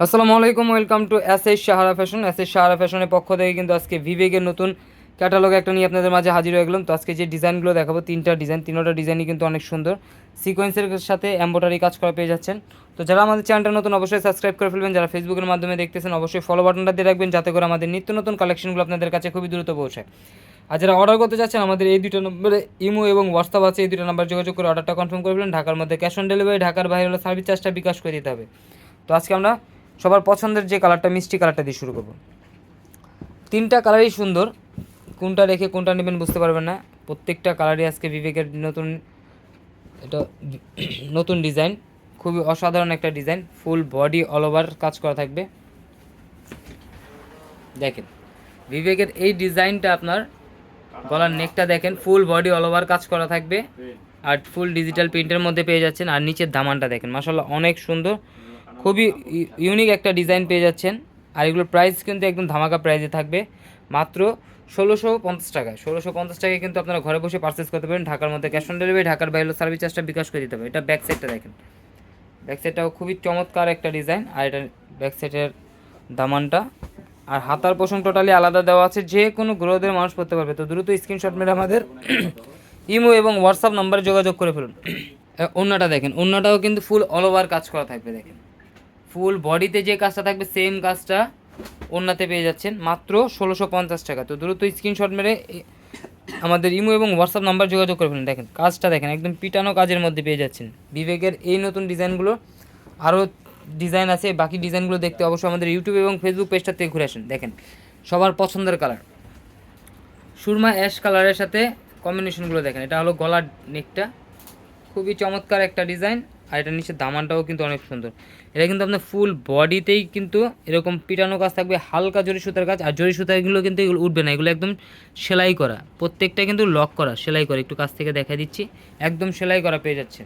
আসসালামু আলাইকুম, welcome to S S Sahara fashion. S S Sahara ফ্যাশনের পক্ষ থেকে কিন্তু আজকে ভিভেকের নতুন ক্যাটালগ একটা নিয়ে আপনাদের মাঝে হাজির হয়ে গেলাম। তো আজকে যে ডিজাইনগুলো দেখাবো, তিনটা ডিজাইন, তিনোটা ডিজাইনই কিন্তু অনেক সুন্দর। সিকোয়েন্সের সাথে এম্বোটারি কাজ করা পেয়ে যাচ্ছেন। তো যারা আমাদের চ্যানেলটা নতুন, অবশ্যই সাবস্ক্রাইব করে ফেলবেন। যারা ফেসবুকের মাধ্যমে দেখতেছেন, অবশ্যই ফলো বাটনটা দিয়ে রাখবেন, যাতে করে আমাদের নিত্য নতুন কালেকশনগুলো আপনাদের কাছে খুবই দ্রুত পৌঁছায় আর যারা অর্ডার করতে চাচ্ছেন আমাদের এই দুটো নম্বরে ইমো এবং হোয়াটসঅ্যাপ আছে। এই দুটো নাম্বার যোগাযোগ করে অর্ডারটা কনফার্ম করে ফেলেন। ঢাকার মধ্যে ক্যাশ অন ডেলিভারি ঢাকার বাইরে হলে সার্ভিস চার্জটা বিকাশ করে দিতে হবে। তো আজকে আমরা সবার পছন্দের যে কালারটা, মিষ্টি কালারটা দিয়ে শুরু করব। তিনটা কালারই সুন্দর। কোনটা রেখে কোনটা নেবেন বুঝতে পারবেন না। প্রত্যেকটা কালারই আজকে বিবেকের নতুন, এটা নতুন ডিজাইন। খুবই অসাধারণ একটা design. Full body all over কাজ করা থাকবে। দেখেন, বিবেকের এই ডিজাইনটা আপনার গলার নেকটা দেখেন, ফুল বডি অল ওভার কাজ করা থাকবে। আর ফুল ডিজিটাল প্রিন্টের মধ্যে পেয়ে যাচ্ছেন। আর নিচের দামানটা দেখেন মাসাল্লাহ অনেক সুন্দর। খুবই ইউনিক একটা ডিজাইন পেয়ে যাচ্ছেন। আর এগুলোর প্রাইস কিন্তু একদম ধামাকা প্রাইসে থাকবে। মাত্র ষোলোশো পঞ্চাশ টাকায়। ষোলোশো পঞ্চাশ টাকায় কিন্তু আপনারা ঘরে বসে পারচেস করতে পারেন। ঢাকার মধ্যে ক্যাশ অন ডেলিভারি ঢাকার বাইরে সার্ভিস চার্জটা বিকাশ করে দিতে হবে। এটা ব্যাক সাইডটা দেখেন। ব্যাক সাইডটাও খুবই চমৎকার একটা ডিজাইন আর এটা ব্যাক সাইডের দামানটা। আর হাতার পোষণ টোটালি আলাদা দেওয়া আছে। যে কোনো গ্রহদের মানুষ করতে পারবে। তো দ্রুত স্ক্রিনশট মেরে আমাদের ইমো এবং হোয়াটসঅ্যাপ নাম্বারে যোগাযোগ করে ফেলুন। অন্যটা দেখেন। অন্যটাও কিন্তু ফুল অল ওভার কাজ করা থাকবে, দেখেন। ফুল বডিতে যে কাজটা থাকবে, সেম কাজটা অন্যতে পেয়ে যাচ্ছেন। মাত্র ষোলোশো পঞ্চাশ টাকা। তো দ্রুত স্ক্রিনশট মেরে আমাদের ইমো এবং হোয়াটসঅ্যাপ নাম্বার যোগাযোগ করে ফেলুন। দেখেন, কাজটা দেখেন, একদম পিটানো কাজের মধ্যে পেয়ে যাচ্ছেন। বিবেকের এই নতুন ডিজাইনগুলো, আরও ডিজাইন আছে, বাকি ডিজাইনগুলো দেখতে অবশ্যই আমাদের ইউটিউব এবং ফেসবুক পেজটা থেকে ঘুরে আসেন। দেখেন, সবার পছন্দের কালার সুরমা অ্যাশ কালারের সাথে কম্বিনেশনগুলো দেখেন। এটা হলো গলার নেকটা খুবই চমৎকার একটা ডিজাইন আর এটা নিচে দামানটাও কিন্তু অনেক সুন্দর। এটা কিন্তু আপনার ফুল বডিতেই কিন্তু এরকম পিটানো কাজ থাকবে, হালকা জরি সুতার কাজ, আর জরি সুতাগুলো কিন্তু এগুলো উঠবে না, এগুলো একদম সেলাই করা। প্রত্যেকটা কিন্তু লক করা, সেলাই করা। একটু কাছ থেকে দেখা দিচ্ছি, একদম সেলাই করা পেয়ে যাচ্ছে।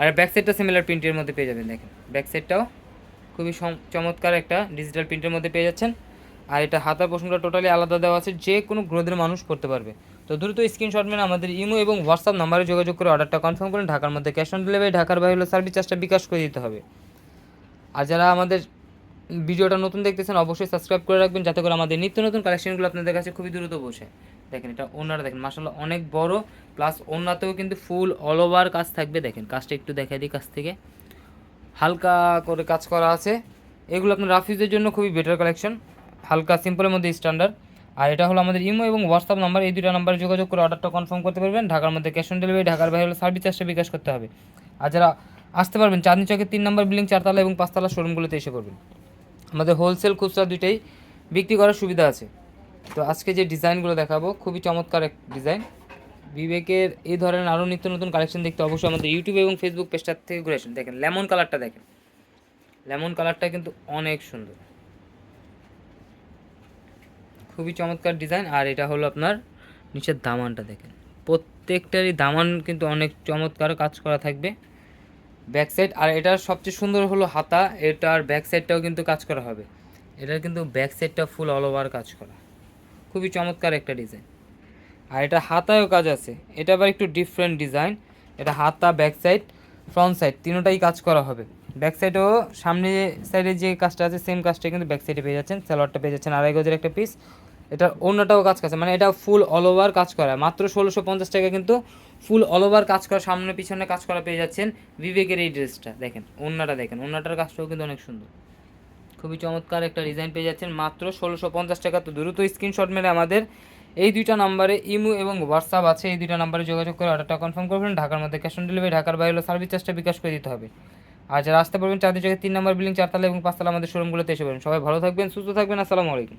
আর ব্যাক সাইডটা সিমিলার প্রিন্টের মধ্যে পেয়ে যাবেন, দেখেন। ব্যাক সাইডটাও খুবই চমৎকার একটা ডিজিটাল প্রিন্টের মধ্যে পেয়ে যাচ্ছেন। আর এটা হাতার পোষণটা টোটালি আলাদা দেওয়া আছে যে কোনো গ্রোদের মানুষ করতে পারবে। তো দ্রুত স্ক্রিনশট মেনে আমাদের ইমো এবং হোয়াটসঅ্যাপ নাম্বারে যোগাযোগ করে অর্ডারটা কনফার্ম করেন। ঢাকার মধ্যে ক্যাশ অন ডেলিভারি ঢাকার বাইরে হলে সার্ভিস চার্জটা বিকাশ করে দিতে হবে। আর যারা আমাদের ভিডিওটা নতুন দেখতেছেন, অবশ্যই সাবস্ক্রাইব করে রাখবেন যাতে করে আমাদের নিত্য নতুন কালেকশনগুলো আপনাদের কাছে খুবই দ্রুত বসে দেখেন এটা ওনারা দেখেন মাসাল্লাহ অনেক বড় প্লাস ওনাতেও কিন্তু ফুল অল ওভার কাজ থাকবে। দেখেন কাজটা একটু দেখাই দিই কাছ থেকে। হালকা করে কাজ করা আছে। এগুলো আপনার রাফিজের জন্য খুবই বেটার কালেকশন হালকা সিম্পলের মধ্যে স্ট্যান্ডার্ড আর এটা হলো আমাদের ইমো এবং হোয়াটসঅ্যাপ নাম্বার। এই দুটো নাম্বারে যোগাযোগ করে অর্ডারটা কনফার্ম করতে পারবেন। ঢাকার মধ্যে ক্যাশ অন ডেলিভারি ঢাকার বাইরে হলে সার্ভিস চার্জটা বিকাশ করতে হবে। আর যারা আসতে পারবেন, চাঁদনি চকের তিন নম্বর বিল্ডিং চারতলা এবং পাঁচতলা শোরুমগুলোতে এসে পড়বেন আমাদের হোলসেল খুচরা দুইটাই বিক্রি করার সুবিধা আছে। তো আজকে যে ডিজাইনগুলো দেখাবো, খুবই চমৎকার এক ডিজাইন। বিবেকের এই ধরনের আরও নিত্য নতুন কালেকশন দেখতে অবশ্যই আমাদের ইউটিউব এবং ফেসবুক পেজটা থেকে ঘুরে আসুন। দেখেন লেমন কালারটা দেখেন। লেমন কালারটা কিন্তু অনেক সুন্দর। খুবই চমৎকার ডিজাইন আর এটা হলো আপনার নিচের দামানটা দেখেন। প্রত্যেকটারই দামান কিন্তু অনেক চমৎকার কাজ করা থাকবে। ব্যাক সাইড আর এটার সবচেয়ে সুন্দর হলো হাতা এটার ব্যাক সাইডটাও কিন্তু কাজ করা হবে। এটার কিন্তু ব্যাক সাইডটা ফুল অল ওভার কাজ করা। খুবই চমৎকার একটা ডিজাইন আর এটা হাতায়ও কাজ আছে। এটা আবার একটু ডিফারেন্ট ডিজাইন এটা হাতা ব্যাক সাইড ফ্রন্ট সাইড তিনোটাই কাজ করা হবে। ব্যাক সাইডেও সামনে সাইডে যে কাজটা আছে সেম কাজটা কিন্তু ব্যাক সাইডে পেয়ে যাচ্ছেন স্যালোয়ারটা পেয়ে যাচ্ছেন। আড়াই গজের একটা পিস এটার অন্যটাও কাজ করছে মানে এটা ফুল অল ওভার কাজ করা। মাত্র ষোলোশো পঞ্চাশ টাকা কিন্তু ফুল অল ওভার কাজ করা, সামনে পিছনে কাজ করা পেয়ে যাচ্ছেন বিবেকের এই ড্রেসটা দেখেন, অন্যটা দেখেন, অন্যটার কাজটাও কিন্তু অনেক সুন্দর। খুবই চমৎকার একটা ডিজাইন পেয়ে যাচ্ছেন, মাত্র ষোলোশো পঞ্চাশ টাকা। তো দ্রুত স্ক্রিনশট মেরে আমাদের এই দুইটা নাম্বারে ইমো এবং হোয়াটসঅ্যাপ আছে, এই দুইটা নাম্বারে যোগাযোগ করে অর্ডারটা কনফার্ম করবেন। ঢাকার মধ্যে ক্যাশ অন ডেলিভারি ঢাকার বাইরে সার্ভিস চার্জটা বিকাশ করে দিতে হবে। আর রাস্তা পড়বেন চাঁদের চোখে তিন নম্বর বিল্ডিং চারতলা এবং পাঁচতলা আমাদের শোরুমগুলোতে এসে পড়বেন। সবাই ভালো থাকবেন, সুস্থ থাকবেন, আসসালামু আলাইকুম।